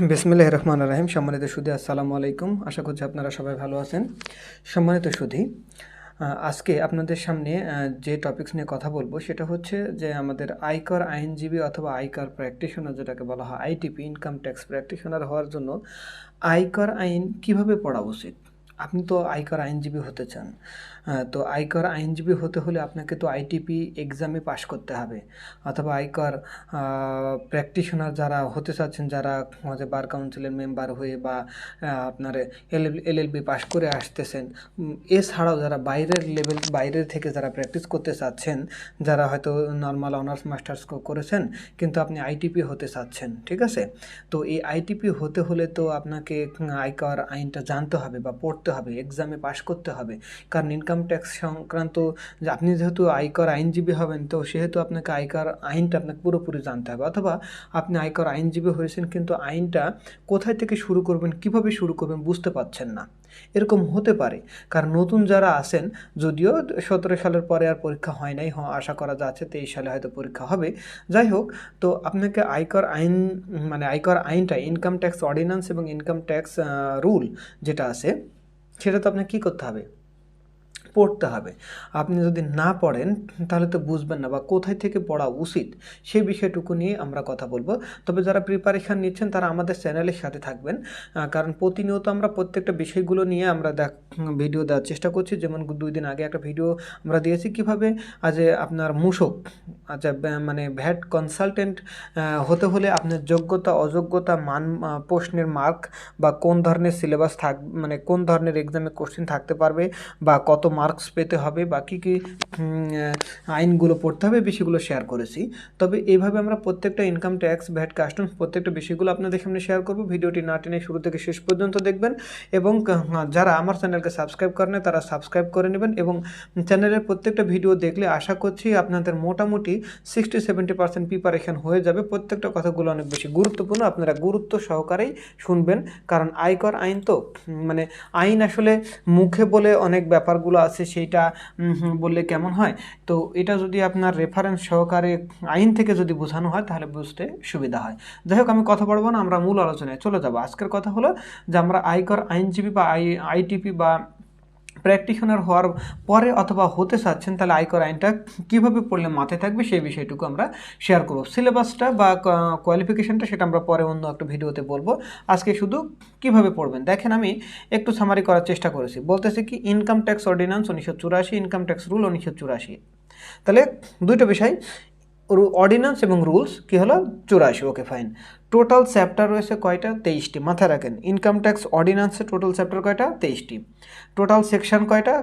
বিসমিল্লাহ রহমান রাহিম। সম্মানিত সুধী, আসসালামু আলাইকুম। আশা করছি আপনারা সবাই ভালো আছেন। সম্মানিত সুধী আজকে আপনাদের সামনে যে টপিকস নিয়ে কথা বলব, সেটা হচ্ছে যে আমাদের আয়কর আইনজীবী অথবা আয়কর প্র্যাকটিশনার যেটাকে বলা হয়, আইটিপি ইনকাম ট্যাক্স প্র্যাকটিশনার হওয়ার জন্য আয়কর আইন কীভাবে পড়া উচিত? আপনি তো আয়কর আইনজীবী হতে চান। তো আয়কর আইনজীবী হতে হলে আপনাকে তো আইটিপি এক্সামে পাশ করতে হবে। অথবা আয়কর প্র্যাকটিশনার যারা হতে চাচ্ছেন, যারা আমাদের বার কাউন্সিলের মেম্বার হয়ে বা আপনার এল এলএলবি পাশ করে আসতেছেন এছাড়াও যারা বাইরের লেভেল বাইরের থেকে যারা প্র্যাকটিস করতে চাচ্ছেন, যারা হয়তো নর্মাল অনার্স মাস্টার্স করেছেন, কিন্তু আপনি আইটিপি হতে চাচ্ছেন, ঠিক আছে? তো এই আইটিপি হতে হলে তো আপনাকে আয়কর আইনটা জানতে হবে বা পড়তে হবে এক্সামে পাশ করতে হবে। কারণ ইনকাম ট্যাক্স সংক্রান্ত আপনি যেহেতু আয়কর আইনজীবী হবেন, তো সেহেতু আপনাকে আয়কর আইনটা আপনাকে পুরোপুরি জানতে হবে। অথবা আপনি আয়কর আইনজীবী হয়েছেন কিন্তু আইনটা কোথায় থেকে শুরু করবেন, কীভাবে শুরু করবেন বুঝতে পারছেন না। এরকম হতে পারে। কারণ নতুন যারা আছেন, যদিও সতেরো সালের পরে আর পরীক্ষা হয় নাই হ- আশা করা যাচ্ছে তেইশ সালে হয়তো পরীক্ষা হবে। যাই হোক, তো আপনাকে আয়কর আইন মানে আয়কর আইনটা, ইনকাম ট্যাক্স অর্ডিন্যান্স এবং ইনকাম ট্যাক্স রুল যেটা আছে সেটা তো আপনাকে কী করতে হবে? পড়তে হবে। আপনি যদি না পড়েন, তাহলে তো বুঝবেন না বা কোথায় থেকে পড়া উচিত সেই বিষয়টুকু নিয়ে আমরা কথা বলব। তবে যারা প্রিপারেশান নিচ্ছেন, তারা আমাদের চ্যানেলের সাথে থাকবেন। কারণ প্রতিনিয়ত আমরা প্রত্যেকটা বিষয়গুলো নিয়ে আমরা দেখ ভিডিও দেওয়ার চেষ্টা করছি। যেমন দুই দিন আগে একটা ভিডিও আমরা দিয়েছি কীভাবে আজ আপনার মূসক আচ্ছা মানে ভ্যাট কনসালটেন্ট হতে হলে আপনার যোগ্যতা, অযোগ্যতা, মান প্রশ্নের মার্ক বা কোন ধরনের সিলেবাস থাক মানে কোন ধরনের এক্সামে কোশ্চেন থাকতে পারবে বা কত মার্কস পেতে হবে বা কী কী আইনগুলো পড়তে হবে, বিষয়গুলো শেয়ার করেছি। তবে এইভাবে আমরা প্রত্যেকটা ইনকাম ট্যাক্স ভ্যাট কাস্টমস প্রত্যেকটা বিষয়গুলো আপনাদের সামনে শেয়ার করব। ভিডিওটি না টেনে শুরু থেকে শেষ পর্যন্ত দেখবেন এবং যারা আমার চ্যানেলকে সাবস্ক্রাইব করেন তারা সাবস্ক্রাইব করে নেবেন এবং চ্যানেলের প্রত্যেকটা ভিডিও দেখলে আশা করছি আপনাদের মোটামুটি সিক্সটি সেভেন্টি পার্সেন্ট প্রিপারেশন হয়ে যাবে। প্রত্যেকটা কথাগুলো অনেক বেশি গুরুত্বপূর্ণ, আপনারা গুরুত্ব সহকারেই শুনবেন। কারণ আয়কর আইন তো মানে আইন আসলে মুখে বলে অনেক ব্যাপারগুলো আছে। সেইটা উম, বললে কেমন হয়? তো এটা যদি আপনার রেফারেন্স সহকারে আইন থেকে যদি বোঝানো হয় তাহলে বুঝতে সুবিধা হয়। যাই হোক আমি কথা বলব না আমরা মূল আলোচনায় চলে যাব। আজকের কথা হলো যে আমরা আয়কর আইনজীবী বা আই আইটিপি বা প্র্যাকটিশনার হওয়ার পরে অথবা হতে চাচ্ছেন, তাহলে আয়কর আইনটা কীভাবে পড়লে মাথায় থাকবে সেই বিষয়টুকু আমরা শেয়ার করব। সিলেবাসটা বা কোয়ালিফিকেশনটা সেটা আমরা পরে অন্য একটা ভিডিওতে বলব। আজকে শুধু কীভাবে পড়বেন? দেখেন আমি একটু সামারি করার চেষ্টা করেছি। বলতেছে কি ইনকাম ট্যাক্স অর্ডিন্যান্স উনিশশো চুরাশি ইনকাম ট্যাক্স রুল উনিশশো চুরাশি। তাহলে দুটো বিষয়। অর্ডিন্যান্স এবং রুলস কি হলো? চুরাশি ওকে ফাইন টোটাল চ্যাপ্টার রয়েছে কয়টা? তেইশটি। মাথায় রাখেন ইনকাম ট্যাক্স অর্ডিন্যান্সে টোটাল চ্যাপ্টার কয়টা? তেইশটি। টোটাল সেকশন কয়টা?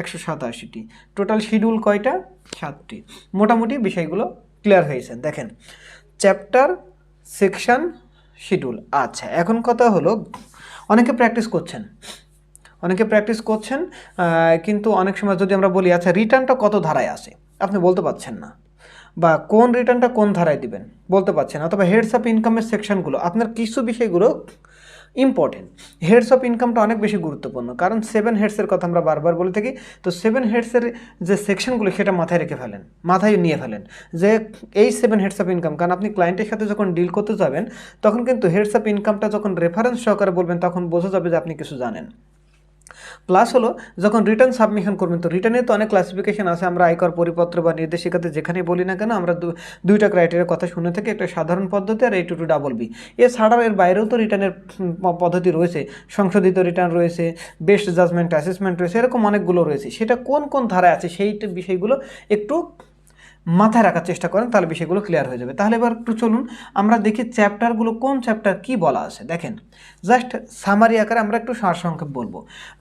একশো সাতাশিটি। টোটাল শিডিউল কয়টা? সাতটি। মোটামুটি বিষয়গুলো ক্লিয়ার হয়েছে। দেখেন চ্যাপ্টার সেকশন শিডিউল আচ্ছা এখন কথা হলো, অনেকে প্র্যাকটিস করছেন। অনেকে প্র্যাকটিস করছেন কিন্তু অনেক সময় যদি আমরা বলি আচ্ছা রিটার্নটা কত ধারায় আসে? আপনি বলতে পারছেন না। বা কোন রিটার্নটা কোন ধারায় দিবেন, বলতে পারছেন অথবা হেডস অফ ইনকামের সেকশনগুলো আপনার কিছু বিষয়গুলো ইম্পর্টেন্ট হেডস অফ ইনকামটা অনেক বেশি গুরুত্বপূর্ণ, কারণ সেভেন হেডসের কথা আমরা বারবার বলে থাকি, তো সেভেন হেডসের যে সেকশনগুলো সেটা মাথায় রেখে ফেলেন, মাথায় নিয়ে ফেলেন। যে এই সেভেন হেডস অফ ইনকাম কারণ আপনি ক্লায়েন্টের সাথে যখন ডিল করতে যাবেন, তখন কিন্তু হেডস অফ ইনকামটা যখন রেফারেন্স সহকারে বলবেন, তখন বোঝা যাবে যে আপনি কিছু জানেন। প্লাস হলো, যখন রিটার্ন সাবমিশন করবেন, তো রিটার্নে তো অনেক ক্লাসিফিকেশন আছে, আমরা আয়কর, পরিপত্র বা নির্দেশিকাতে যেখানে বলি না কেন, আমরা দুইটা ক্রাইটেরিয়ার কথা শুনে থাকি, একটা সাধারণ পদ্ধতি আর এই টু টু ডাবল বি এছাড়াও এর বাইরেও তো রিটার্নের পদ্ধতি রয়েছে। সংশোধিত রিটার্ন রয়েছে বেস্ট জাজমেন্ট অ্যাসেসমেন্ট রয়েছে, এরকম অনেকগুলো রয়েছে। সেটা কোন কোন ধারায় আছে সেই বিষয়গুলো একটু মাথায় রাখার চেষ্টা করেন, তাহলে বিষয়গুলো ক্লিয়ার হয়ে যাবে। তাহলে এবার একটু চলুন, আমরা দেখি চ্যাপ্টারগুলো কোন চ্যাপ্টার কি বলা আছে। দেখেন জাস্ট সামারি আকারে আমরা একটু সারসংক্ষেপ বলব।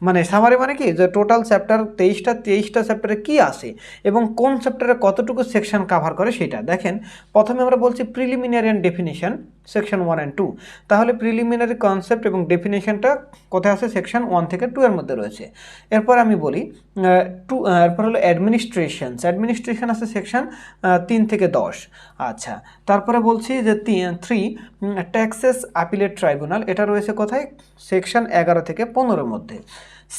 মানে সামারি মানে কি? যে টোটাল চ্যাপ্টার তেইশটা তেইশটা চ্যাপ্টারে কি আছে এবং কোন চ্যাপ্টারে কতটুকু সেকশন কাভার করে সেটা। দেখেন, প্রথমে আমরা বলছি preliminary and definition section one and two তাহলে প্রিলিমিনারি কনসেপ্ট এবং ডেফিনেশনটা কোথায় আছে? সেকশন ওয়ান থেকে টু এর মধ্যে রয়েছে। এরপর আমি বলি টু এরপর হলো অ্যাডমিনিস্ট্রেশনস অ্যাডমিনিস্ট্রেশন আছে সেকশন তিন থেকে দশ। আচ্ছা তারপরে বলছি যে থ্রি ট্যাক্সেস আপিলেট ট্রাইব্যুনাল এটা রয়েছে কোথায়? সেকশন এগারো থেকে পনেরোর মধ্যে।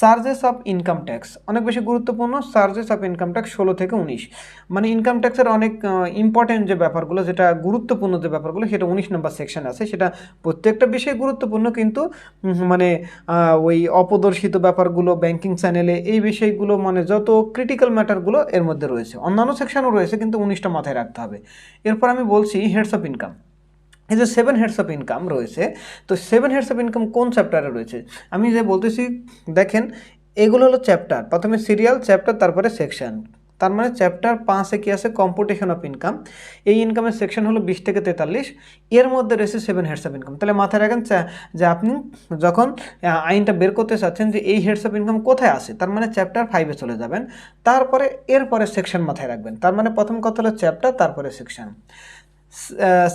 চার্জেস অফ ইনকাম ট্যাক্স অনেক বেশি গুরুত্বপূর্ণ চার্জেস অফ ইনকাম ট্যাক্স ষোলো থেকে উনিশ। মানে ইনকাম ট্যাক্সের অনেক ইম্পর্টেন্ট যে ব্যাপারগুলো, যেটা গুরুত্বপূর্ণ যে ব্যাপারগুলো, সেটা উনিশ নম্বর সেকশন আছে। সেটা প্রত্যেকটা বিষয় গুরুত্বপূর্ণ, কিন্তু মানে ওই অপদর্শিত ব্যাপারগুলো ব্যাংকিং চ্যানেলে এই বিষয়গুলো মানে যত ক্রিটিক্যাল ম্যাটারগুলো এর মধ্যে রয়েছে। অন্যান্য সেকশনও রয়েছে, কিন্তু উনিশটা মাথায় রাখতে হবে। এরপর আমি বলছি হেডস অফ ইনকাম এই যে সেভেন হেডস অফ ইনকাম রয়েছে, তো সেভেন হেডস অফ ইনকাম কোন চ্যাপ্টারে রয়েছে? আমি যে বলতেছি, দেখেন, এগুলো হলো চ্যাপ্টার প্রথমে সিরিয়াল চ্যাপ্টার তারপরে সেকশন তার মানে চ্যাপ্টার পাঁচে কি আছে? কম্পিটিশন অফ ইনকাম এই ইনকামের সেকশন হলো বিশ থেকে তেতাল্লিশ। এর মধ্যে রয়েছে সেভেন হেডস অফ ইনকাম তাহলে মাথায় রাখেন যে আপনি যখন আইনটা বের করতে চাচ্ছেন যে এই হেডস অফ ইনকাম কোথায় আছে, তার মানে চ্যাপ্টার ফাইভে চলে যাবেন। তারপরে, এরপরে সেকশন মাথায় রাখবেন। তার মানে প্রথম কথা হলো চ্যাপ্টার তারপরে সেকশন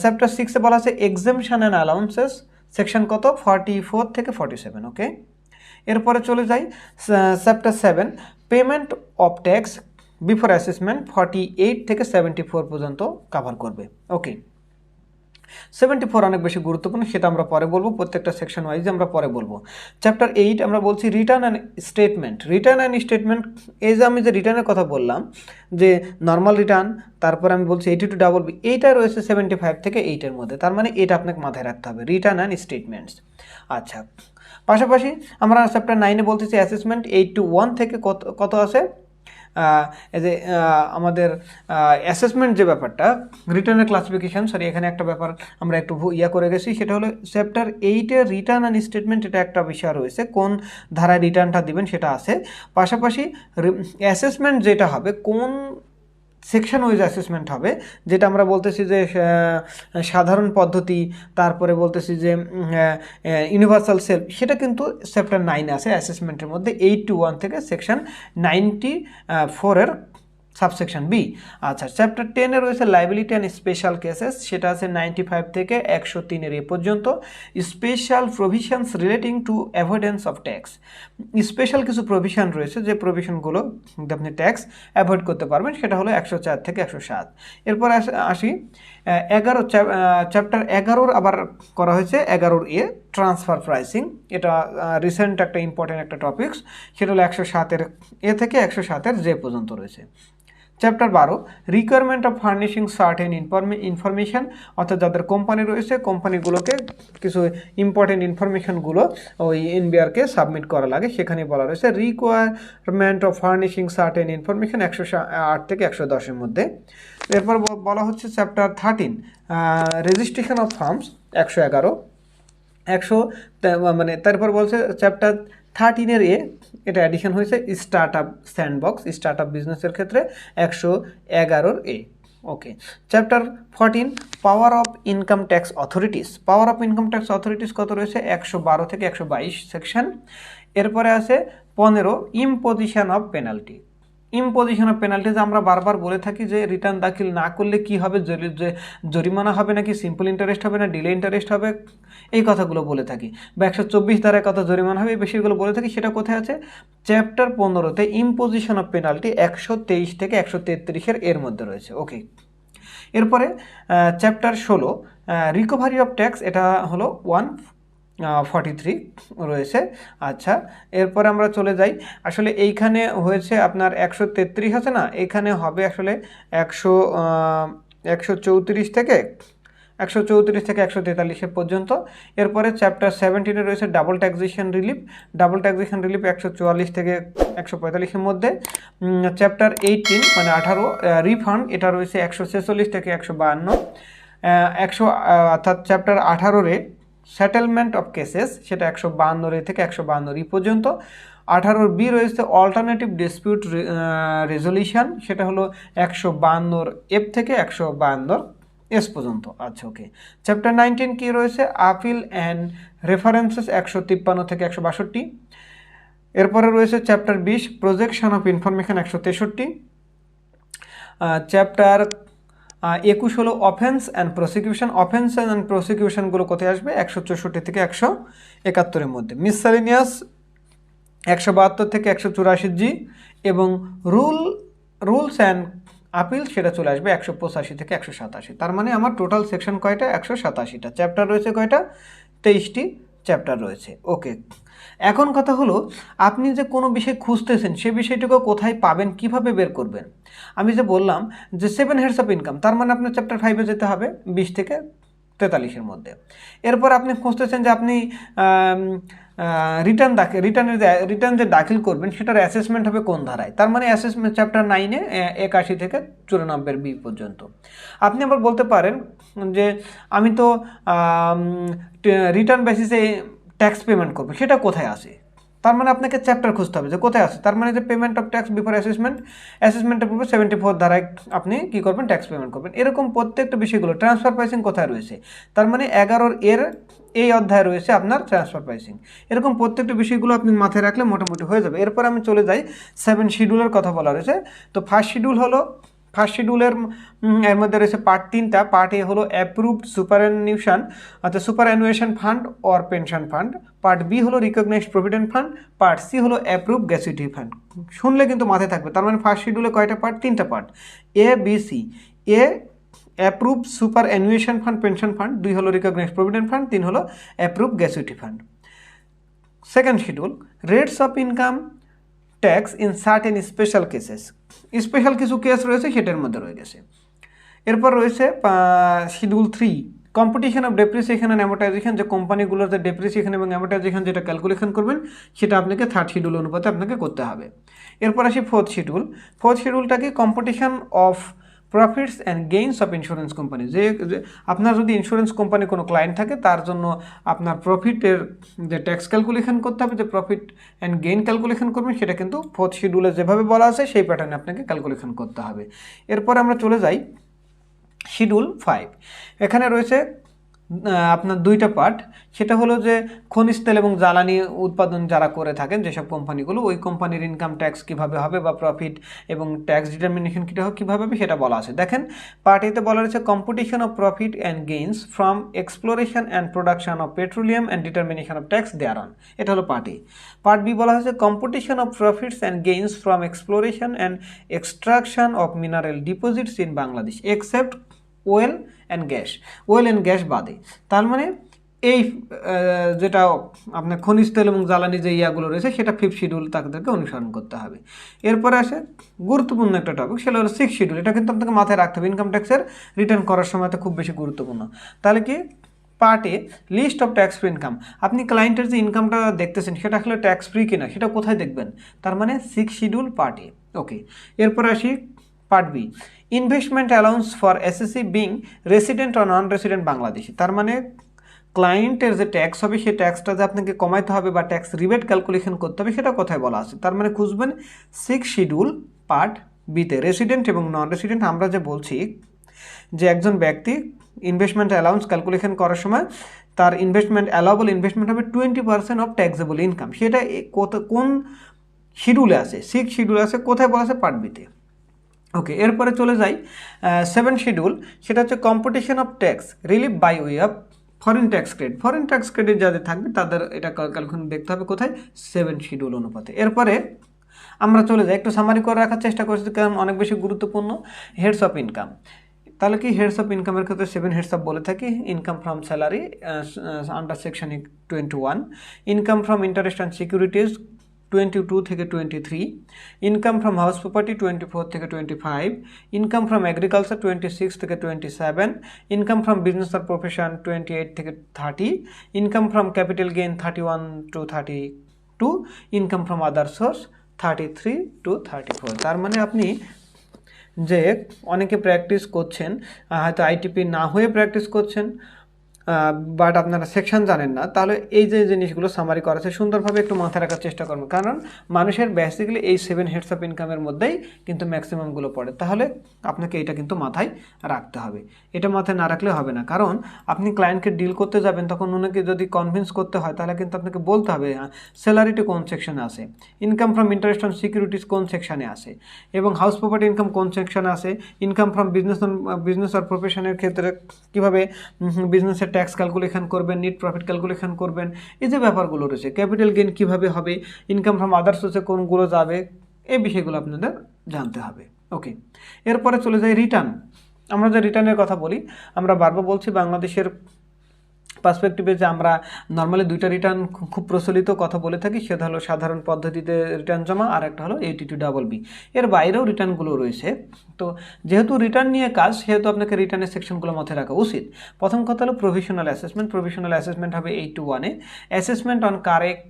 চ্যাপ্টার সিক্সে বলা আছে এক্সামশান অ্যান্ড অ্যালাউন্সেস সেকশন কত? ফর্টি ফোর থেকে ফর্টি সেভেন ওকে এরপরে চলে যাই chapter seven payment of tax before assessment forty eight থেকে সেভেন্টি ফোর পর্যন্ত কাভার করবে ওকে সেভেন্টি ফোর অনেক বেশি গুরুত্বপূর্ণ, সেটা আমরা পরে বলব। প্রত্যেকটা সেকশন ওয়াইজ আমরা পরে বলব। চ্যাপ্টার এইট আমরা বলছি return and statement return and statement এই যে আমি যে রিটার্নের কথা বললাম, যে নর্মাল রিটার্ন তারপর আমি বলছি এইটি টু ডাবল বি এইটা রয়েছে সেভেন্টি ফাইভ থেকে এইটের মধ্যে। তার মানে এটা আপনাকে মাথায় রাখতে হবে রিটার্ন অ্যান্ড স্টেটমেন্টস আচ্ছা পাশাপাশি আমরা চ্যাপ্টার নাইনে বলতেছি অ্যাসেসমেন্ট এইট টু ওয়ান থেকে কত কত আছে? যে আমাদের অ্যাসেসমেন্ট যে ব্যাপারটা রিটার্নের ক্লাসিফিকেশান সরি এখানে একটা ব্যাপার আমরা একটু ইয়া করে গেছি, সেটা হলো চ্যাপ্টার এইটের রিটার্ন অ্যান্ড স্টেটমেন্ট এটা একটা বিষয় রয়েছে, কোন ধারায় রিটার্নটা দিবেন সেটা আছে। পাশাপাশি অ্যাসেসমেন্ট যেটা হবে, কোন সেকশন ওয়াইজ অ্যাসেসমেন্ট হবে, যেটা আমরা বলতেছি যে সাধারণ পদ্ধতি, তারপরে বলতেছি যে ইউনিভার্সাল সেলফ সেটা কিন্তু চ্যাপ্টার নাইনে আছে অ্যাসেসমেন্টের মধ্যে এইট টু ওয়ান থেকে সেকশন নাইনটি ফোরের সাবসেকশন বি। আচ্ছা চ্যাপ্টার টেনে রয়েছে লাইবিলিটি অ্যান্ড স্পেশাল কেসেস সেটা আছে নাইনটি ফাইভ থেকে একশো তিনের এ পর্যন্ত। Special provisions relating to avoidance of tax special কিছু প্রভিশন রয়েছে, যে প্রভিশনগুলো আপনি ট্যাক্স অ্যাভয়েড করতে পারবেন, সেটা হলো একশো চার থেকে একশো সাত। এরপর আস- এগারো চ্যাপ্টার এগারোর আবার করা হয়েছে, এগারোর এ ট্রান্সফার প্রাইসিং এটা রিসেন্ট একটা ইম্পর্টেন্ট একটা টপিকস সেটা হলো একশো সাতের এ থেকে একশো সাতের যে পর্যন্ত রয়েছে। চ্যাপ্টার বারো requirement of furnishing certain information অর্থাৎ যাদের কোম্পানি রয়েছে কোম্পানিগুলোকে কিছু ইম্পর্টেন্ট ইনফরমেশনগুলো ওই এনবিআরকে সাবমিট করা লাগে। সেখানে বলা রয়েছে requirement of furnishing certain information একশো আট থেকে একশো দশের মধ্যে। এরপর বলা হচ্ছে chapter thirteen registration of firms একশো এগারো। একশো মানে তারপর বলছে চ্যাপ্টার থার্টিনের এ এটা অ্যাডিশন হয়েছে start up sandbox start up বিজনেসের ক্ষেত্রে একশো এগারোর A. Okay chapter fourteen power of income tax authorities power of income tax authorities কত রয়েছে? একশো বারো থেকে একশো বাইশ সেকশন এরপরে আছে পনেরো imposition of penalty imposition of penalties আমরা বারবার বলে থাকি যে রিটার্ন দাখিল না করলে কি হবে? জরিমানা হবে নাকি সিম্পল ইন্টারেস্ট হবে না ডিলে ইন্টারেস্ট হবে? এই কথাগুলো বলে থাকি। বা একশো চব্বিশ দ্বারায় কত জরিমানা হবে? এই বিষয়গুলো বলে থাকি। সেটা কোথায় আছে? চ্যাপ্টার পনেরোতে ইম্পোজিশন অফ পেনাল্টি একশো তেইশ থেকে একশো তেত্রিশের এর মধ্যে রয়েছে। ওকে এরপরে চ্যাপ্টার ষোলো রিকভারি অফ ট্যাক্স এটা হলো ওয়ান ফর্টি থ্রি রয়েছে। আচ্ছা এরপরে আমরা চলে যাই। আসলে এইখানে হয়েছে আপনার একশো তেত্রিশ আছে না? এখানে হবে আসলে একশো একশো চৌত্রিশ থেকে, একশো চৌত্রিশ থেকে একশো তেতাল্লিশের পর্যন্ত। এরপরে চ্যাপ্টার সেভেন্টিনে রয়েছে double taxation relief double taxation relief একশো চুয়াল্লিশ থেকে একশো পঁয়তাল্লিশের মধ্যে। চ্যাপ্টার এইটিন মানে আঠারো রিফান্ড এটা রয়েছে একশো ছেচল্লিশ থেকে একশো বাহান্ন। একশো অর্থাৎ চ্যাপ্টার আঠারোরে সেটেলমেন্ট অফ কেসেস সেটা একশো বাহান্ন রে থেকে একশো বাহান্ন রি পর্যন্ত। আঠারোর বি রয়েছে অল্টারনেটিভ ডিসপিউট রেজলিউশন সেটা হলো একশো বাহান্নর এফ থেকে একশো বাহান্নর এস পর্যন্ত। আচ্ছা ওকে চ্যাপ্টার নাইনটিন কী রয়েছে? আপিল অ্যান্ড রেফারেন্সেস একশো তিপ্পান্ন থেকে একশো বাষট্টি। এরপরে রয়েছে চ্যাপ্টার বিশ প্রজেকশন অফ ইনফরমেশন একশো তেষট্টি। চ্যাপ্টার একুশ হলো offence and prosecution offence and প্রসিকিউশনগুলো কোথায় আসবে? একশো চৌষট্টি থেকে একশো একাত্তরের মধ্যে। মিসসালিনিয়াস একশো বাহাত্তর থেকে একশো চুরাশি জি এবং রুল রুলস অ্যান্ড আপিল সেটা চলে আসবে একশো পঁচাশি থেকে একশো সাতাশি। তার মানে আমার টোটাল সেকশন কয়টা? একশো সাতাশিটা। চ্যাপ্টার রয়েছে কয়টা? তেইশটি। চ্যাপ্টার রয়েছে। ওকে এখন কথা হলো, আপনি যে কোনো বিষয় খুঁজতেছেন, সে বিষয়টুকু কোথায় পাবেন, কীভাবে বের করবেন? আমি যে বললাম যে সেভেন হেডস অফ ইনকাম তার মানে আপনার চ্যাপ্টার ফাইভে যেতে হবে, বিশ থেকে তেতাল্লিশের মধ্যে। এরপর আপনি খুঁজতেছেন যে আপনি রিটার্ন দাখিল রিটার্নের রিটার্ন যে দাখিল করবেন, সেটার অ্যাসেসমেন্ট হবে কোন ধারায়? তার মানে অ্যাসেসমেন্ট চ্যাপ্টার নাইনে একাশি থেকে চুরানব্বই বি পর্যন্ত। আপনি আবার বলতে পারেন যে আমি তো রিটার্ন বেসিসে ট্যাক্স পেমেন্ট করব, সেটা কোথায় আসে? তার মানে আপনাকে চ্যাপ্টার খুঁজতে হবে যে কোথায় আছে তার মানে যে payment of tax before assessment অ্যাসেসমেন্টের পূর্বে সেভেন্টি ফোর ধারায় আপনি কী করবেন? ট্যাক্স পেমেন্ট করবেন। এরকম প্রত্যেকটা বিষয়গুলো ট্রান্সফার প্রাইসিং কোথায় রয়েছে? তার মানে এগারোর এর এই অধ্যায়ে রয়েছে আপনার ট্রান্সফার প্রাইসিং এরকম প্রত্যেকটা বিষয়গুলো আপনি মাথায় রাখলে মোটামুটি হয়ে যাবে। এরপর আমি চলে যাই সেভেন শিডিউলের কথা বলা রয়েছে। তো ফার্স্ট শিডিউল হলো ফার্স্ট শিডিউলের এর মধ্যে রয়েছে পার্ট তিনটা। পার্ট এ হলো অ্যাপ্রুভড সুপারঅ্যানুয়েশন অর্থাৎ superannuation fund or pension fund part B হলো recognised provident fund part C হলো অ্যাপ্রুভ গ্যাসিটি ফান্ড শুনলে কিন্তু মাথায় থাকবে। তার মানে ফার্স্ট শিডিউলে কয়টা পার্ট তিনটা part A B C A approve superannuation fund pension fund দুই হলো রিকগনাইজড প্রভিডেন্ট ফান্ড তিন হলো approve gratuity fund second schedule rates of income tax in certain special cases special কিছু কেস রয়েছে, সেটার মধ্যে রয়ে গেছে। এরপর রয়েছে schedule three competition of depreciation and amortisation যে কোম্পানিগুলোর যে ডেপ্রিসিয়েশন এবং অ্যামোটাইজেশন যেটা ক্যালকুলেশন করবেন, সেটা আপনাকে থার্ড শিডিউল অনুপাতে আপনাকে করতে হবে। এরপর আসি fourth schedule fourth শিডিউলটাকে competition of profits and gains of insurance company যে আপনার যদি ইন্স্যুরেন্স কোম্পানি কোনো ক্লায়েন্ট থাকে, তার জন্য আপনার প্রফিটের যে ট্যাক্স ক্যালকুলেশন করতে হবে, যে প্রফিট অ্যান্ড গেইন ক্যালকুলেশন করবেন, সেটা কিন্তু ফোর্থ শিডিউলে যেভাবে বলা আছে, সেই প্যাটার্নে আপনাকে ক্যালকুলেশন করতে হবে। এরপর আমরা চলে যাই শিডিউল ফাইভ এখানে রয়েছে আপনার দুইটা পার্ট সেটা হলো যে খনিজ তেল এবং জ্বালানি উৎপাদন যারা করে থাকেন, যেসব কোম্পানিগুলো, ওই কোম্পানির ইনকাম ট্যাক্স কীভাবে হবে বা প্রফিট এবং ট্যাক্স ডিটারমিনেশন কীভাবে কীভাবে হবে সেটা বলা আছে। দেখেন পার্ট এতে বলা রয়েছে competition of profit and gains from exploration and production of petroleum and determination of tax thereon এটা হলো পার্ট এ পার্ট বি বলা হয়েছে competition of profits and gains from exploration and extraction of mineral deposits in Bangladesh except oil and gas, oil and gas বাদে। তার মানে এই যেটা আপনার খনিজ তেল এবং জ্বালানি যে ইয়াগুলো রয়েছে, সেটা ফিফথ শিডিউল তাদেরকে অনুসরণ করতে হবে। এরপরে আসে গুরুত্বপূর্ণ একটা টপিক সেটা হলো সিক্স শিডিউল এটা কিন্তু আপনাকে মাথায় রাখতে হবে ইনকাম ট্যাক্সের রিটার্ন করার সময় তো খুব বেশি গুরুত্বপূর্ণ। তাহলে কি? পার্টে list of tax free income আপনি ক্লায়েন্টের যে ইনকামটা দেখতেছেন, সেটা আসলে ট্যাক্স ফ্রি কিনা, সেটা কোথায় দেখবেন? তার মানে সিক্স শিডিউল পার্টে ওকে এরপর আসি part B investment allowance for assessee being resident or non resident Bangladeshi তার মানে ক্লায়েন্টের যে ট্যাক্স হবে, সেই ট্যাক্সটা যে আপনাকে কমাইতে হবে বা ট্যাক্স রিবেট ক্যালকুলেশন করতে হবে, সেটা কোথায় বলা আছে? তার মানে খুঁজবেন সিক্স শিডিউল পার্ট বিতে রেসিডেন্ট এবং নন রেসিডেন্ট আমরা যে বলছি যে একজন ব্যক্তি ইনভেস্টমেন্ট অ্যালাউন্স ক্যালকুলেশন করার সময় তার ইনভেস্টমেন্ট অ্যালাউবল ইনভেস্টমেন্ট হবে twenty percent of taxable income সেটা কোন শিডিউলে আছে? সিক্স শিডিউলে আছে, কোথায় বলা আছে? পার্ট বিতে ওকে এরপরে চলে যাই সেভেন শিডিউল সেটা হচ্ছে competition of tax relief by way of foreign tax credit foreign tax credit যাদের থাকবে, তাদের এটা ক্যালকুলেশন দেখতে হবে কোথায়? সেভেন শিডিউল অনুপাতে। এরপরে আমরা চলে যাই, একটু সামারি করে রাখার চেষ্টা করছি, কারণ অনেক বেশি গুরুত্বপূর্ণ। হেডস অফ ইনকাম তাহলে কি হেডস অফ ইনকামের ক্ষেত্রে সেভেন হেডস অফ বলে থাকি? Income from salary under section twenty one income from interest and securities twenty two থেকে twenty three income from house property twenty four থেকে twenty five income from agriculture twenty six থেকে twenty seven income from business R profession twenty eight থেকে thirty income from capital gain thirty one to thirty two income from other source thirty three to thirty four তার মানে আপনি যে অনেকে practice করছেন হয়তো ITP না হয়ে প্র্যাকটিস করছেন বাট আপনারা সেকশন জানেন না, তাহলে এই যে জিনিসগুলো সামারি করা আছে, সুন্দরভাবে একটু মাথায় রাখার চেষ্টা করবেন কারণ মানুষের বেসিক্যালি এই সেভেন হেডস অফ ইনকামের মধ্যেই কিন্তু ম্যাক্সিমামগুলো পড়ে। তাহলে আপনাকে এটা কিন্তু মাথায় রাখতে হবে। এটা মাথায় না রাখলে হবে না। কারণ আপনি ক্লায়েন্টকে ডিল করতে যাবেন, তখন ওনাকে যদি কনভিন্স করতে হয়, তাহলে কিন্তু আপনাকে বলতে হবে স্যালারিটি কোন সেকশনে আছে? Income from interest on securities কোন সেকশনে আছে? এবং হাউস প্রপার্টি ইনকাম কোন সেকশনে আছে? ইনকাম ফ্রম বিজনেস বিজনেস আর প্রফেশনের ক্ষেত্রে কীভাবে বিজনেসের ট্যাক্স ক্যালকুলেশন করবেন নিট প্রফিট ক্যালকুলেশন করবেন, এই যে ব্যাপারগুলো রয়েছে ক্যাপিটাল গেন কীভাবে হবে ইনকাম ফ্রম আদার সোর্সে কোনগুলো যাবে, এই বিষয়গুলো আপনাদের জানতে হবে ওকে এরপরে চলে যাই রিটার্ন আমরা যে রিটার্নের কথা বলি, আমরা বারবার বলছি বাংলাদেশের পার্সপেক্টিভে যে আমরা নর্মালি দুইটা রিটার্ন খুব প্রচলিত কথা বলে থাকি, সেটা হলো সাধারণ পদ্ধতিতে রিটার্ন জমা, আর একটা হলো এইটি টু ডাবল বি এর বাইরেও রিটার্নগুলো রয়েছে। তো যেহেতু রিটার্ন নিয়ে কাজ, সেহেতু আপনাকে রিটার্নের সেকশনগুলো মাথায় রাখা উচিত। প্রথম কথা হলো প্রভিশনাল অ্যাসেসমেন্ট প্রভিশনাল অ্যাসেসমেন্ট হবে এইট টু ওয়ানে assessment on correct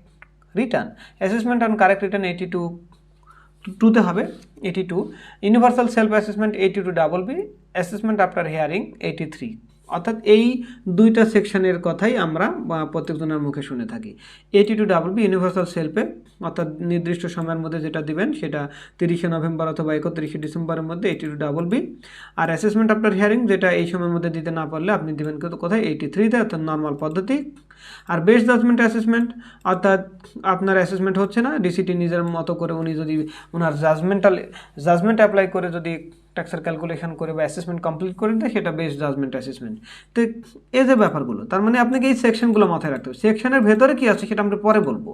return assessment on correct return eighty two টুতে হবে। Eighty two universal self assessment eighty two double B assessment after hearing eighty three অর্থাৎ এই দুইটা সেকশনের কথাই আমরা প্রত্যেকজনের মুখে শুনে থাকি। Eighty two double B universal সেলফে অর্থাৎ নির্দিষ্ট সময়ের মধ্যে যেটা দিবেন, সেটা তিরিশে নভেম্বর অথবা একত্রিশে ডিসেম্বরের মধ্যে এইটি টু ডাবল বি আর অ্যাসেসমেন্ট আফটার হিয়ারিং যেটা এই সময়ের মধ্যে দিতে না পারলে আপনি দেবেন কিন্তু কোথায়? এইটি থ্রিতে অর্থাৎ নর্মাল পদ্ধতি। আর বেস্ট জাজমেন্ট অ্যাসেসমেন্ট অর্থাৎ আপনার অ্যাসেসমেন্ট হচ্ছে না ডিসিটি নিজের মতো করে উনি যদি ওনার জাজমেন্টাল জাজমেন্ট অ্যাপ্লাই করে যদি ট্যাক্সের ক্যালকুলেশন করে বা অ্যাসেসমেন্ট কমপ্লিট করে দেয়, সেটা বেস্ট জাজমেন্ট অ্যাসেসমেন্ট তো এই যে ব্যাপারগুলো, তার মানে আপনাকে এই সেকশনগুলো মাথায় রাখতে হবে। সেকশনের ভেতরে কী আছে সেটা আমরা পরে বলব।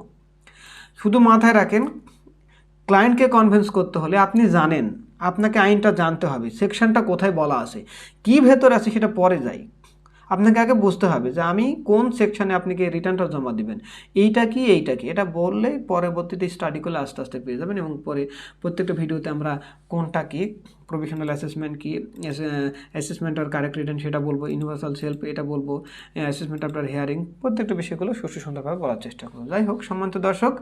শুধু মাথায় রাখেন ক্লায়েন্টকে কনভিন্স করতে হলে আপনি জানেন, আপনাকে আইনটা জানতে হবে সেকশনটা কোথায় বলা আছে, কি ভেতর আছে সেটা পরে যাই। আপনাকে আগে বুঝতে হবে যে আমি কোন সেকশনে আপনাকে রিটার্নটা জমা দিবেন। এইটা কি এইটা কি? এটা বললেই পরবর্তীতে স্টাডি করলে আস্তে আস্তে পেয়ে যাবেন এবং পরে প্রত্যেকটা ভিডিওতে আমরা কোনটা কি প্রফেশনাল অ্যাসেসমেন্ট কি অ্যাসেসমেন্ট আর কারেক্ট রিটার্ন সেটা বলব ইউনিভার্সাল সেলফ এটা বলব অ্যাসেসমেন্ট আফটার হেয়ারিং প্রত্যেকটা বিষয়গুলো সুষ্ঠু সুন্দরভাবে বলার চেষ্টা করব। যাই হোক, সম্মানিত দর্শক,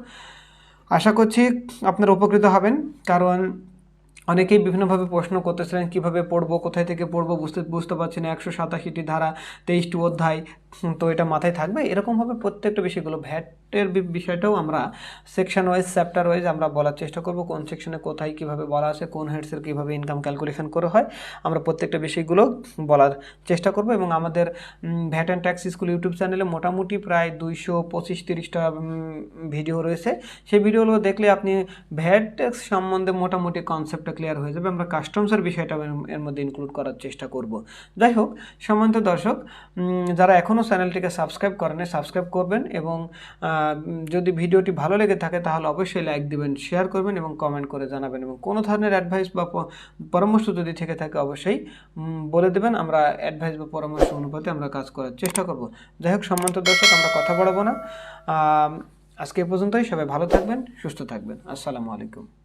আশা করছি আপনারা উপকৃত হবেন। কারণ অনেকেই বিভিন্নভাবে প্রশ্ন করতেছিলেন, কীভাবে পড়ব, কোথায় থেকে পড়ব, বুঝতে বুঝতে পারছি না, একশো সাতাশিটি ধারা, তেইশটি অধ্যায়, তো এটা মাথায় থাকবে? এরকমভাবে প্রত্যেকটা বিষয়গুলো ভ্যাটের বি- বিষয়টাও আমরা সেকশন ওয়াইজ চ্যাপ্টার ওয়াইজ আমরা বলার চেষ্টা করব, কোন সেকশনে কোথায় কীভাবে বলা আছে, কোন হেডসের কীভাবে ইনকাম ক্যালকুলেশন করে হয়, আমরা প্রত্যেকটা বিষয়গুলো বলার চেষ্টা করব এবং আমাদের VAT and tax school YouTube চ্যানেলে মোটামুটি প্রায় দুইশো পঁচিশ তিরিশটা ভিডিও রয়েছে। সেই ভিডিওগুলো দেখলে আপনি ভ্যাট ট্যাক্স সম্বন্ধে মোটামুটি কনসেপ্টটা ক্লিয়ার হয়ে যাবে। আমরা কাস্টমসের বিষয়টা এর- মধ্যে ইনক্লুড করার চেষ্টা করব। যাই হোক, সম্মানিত দর্শক যারা এখনও চ্যানেলটিকে সাবস্ক্রাইব করেন সাবস্ক্রাইব করবেন এবং যদি ভিডিওটি ভালো লেগে থাকে তাহলে অবশ্যই লাইক দিবেন শেয়ার করবেন এবং কমেন্ট করে জানাবেন এবং কোনো ধরনের অ্যাডভাইস বা পরামর্শ যদি থেকে থাকে অবশ্যই বলে দেবেন। আমরা অ্যাডভাইস বা পরামর্শ অনুপাতে আমরা কাজ করার চেষ্টা করব। যাই হোক, সম্মানিত দর্শক, আমরা কথা বাড়াবো না। আজকে এ পর্যন্তই। সবাই ভালো থাকবেন, সুস্থ থাকবেন। আসসালামু আলাইকুম।